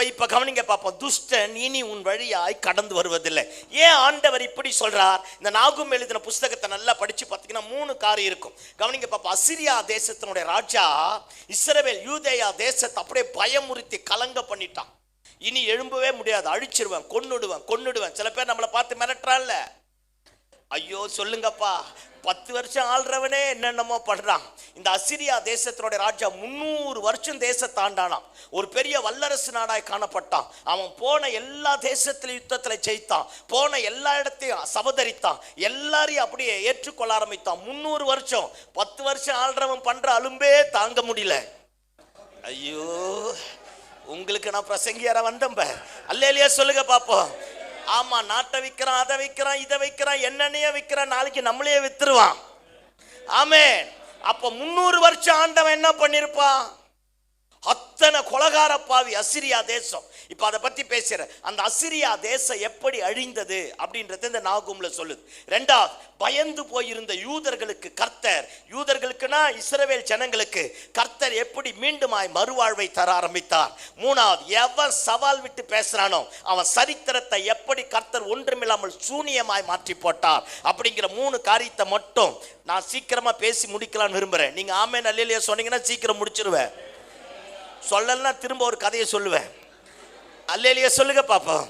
அப்ப இப்போ கவனிங்க பார்ப்போம் துஷ்டன் இனி உன் வழியாய் கடந்து வருவதில்லை. ஏன் ஆண்டவர் இப்படி சொல்கிறார் இந்த நாகும் எழுதின புஸ்தகத்தை நல்லா படித்து பார்த்தீங்கன்னா மூணு காரியம் இருக்கும். கவனிங்க பார்ப்போம் அசிரியா தேசத்தினுடைய ராஜா இஸ்ரவேல் யூதேயா தேசத்தை அப்படியே பயமுறுத்தி கலங்க பண்ணிட்டான். இனி எழும்பவே முடியாது. அழிச்சிருவேன் கொன்னுடுவேன் கொன்னுடுவேன். சில பேர் நம்மளை பார்த்து மிரட்டுறான்ல. ஐயோ சொல்லுங்கப்பா. பத்து வருஷம் ஆள்றவனே என்னென்னமோ படுறான் இந்த அசிரியா தேசத்தினுடைய ராஜா முந்நூறு வருஷம் தேசத்தை ஆண்டானாம். ஒரு பெரிய வல்லரசு நாடாய் காணப்பட்டான். அவன் போன எல்லா தேசத்திலும் யுத்தத்தில் ஜெயித்தான். போன எல்லா இடத்தையும் சபதரித்தான். எல்லாரையும் அப்படியே ஏற்றுக்கொள்ள ஆரம்பித்தான். முந்நூறு வருஷம். பத்து வருஷம் ஆள்றவன் பண்ணுற அலும்பே தாங்க முடியல. ஐயோ உங்களுக்கு நான் பிரசங்கியார வந்தம்ப அல்லையா சொல்லுங்க பாப்போம். ஆமா நாட்டை விற்கிறான் அதை விற்கிறான் இதை விற்கிறான் என்னென்னையே விற்கிறான் நாளைக்கு நம்மளையே வித்துருவான். ஆமே அப்போ முந்நூறு வருஷம் ஆண்டவன் என்ன பண்ணியிருப்பான் கொலகார பாவி அசிரியா தேசம். இப்ப அதை பத்தி பேசுற அந்த அசிரியா தேசம் எப்படி அழிந்தது அப்படின்றது இந்த நாகும்ல சொல்லுது. ரெண்டாவது பயந்து போயிருந்த யூதர்களுக்கு கர்த்தர் யூதர்களுக்குனா இஸ்ரவேல் ஜனங்களுக்கு கர்த்தர் எப்படி மீண்டுமாய் மறுவாழ்வை தர ஆரம்பித்தார்? மூணாவது எவன் சவால் விட்டு பேசுறானோ அவன் சரித்திரத்தை எப்படி கர்த்தர் ஒன்றுமில்லாமல் சூனியமாய் மாற்றி போட்டார்? அப்படிங்கிற மூணு காரியத்தை மட்டும் நான் சீக்கிரமா பேசி முடிக்கலாம்னு விரும்புறேன். நீங்க ஆமே நல்லையா சொன்னீங்கன்னா சீக்கிரம் முடிச்சிருவேன். சொல்லலைன்னா திரும்ப ஒரு கதையை சொல்லுவேன். அல்லையிலேயே சொல்லுங்க பாப்போம்.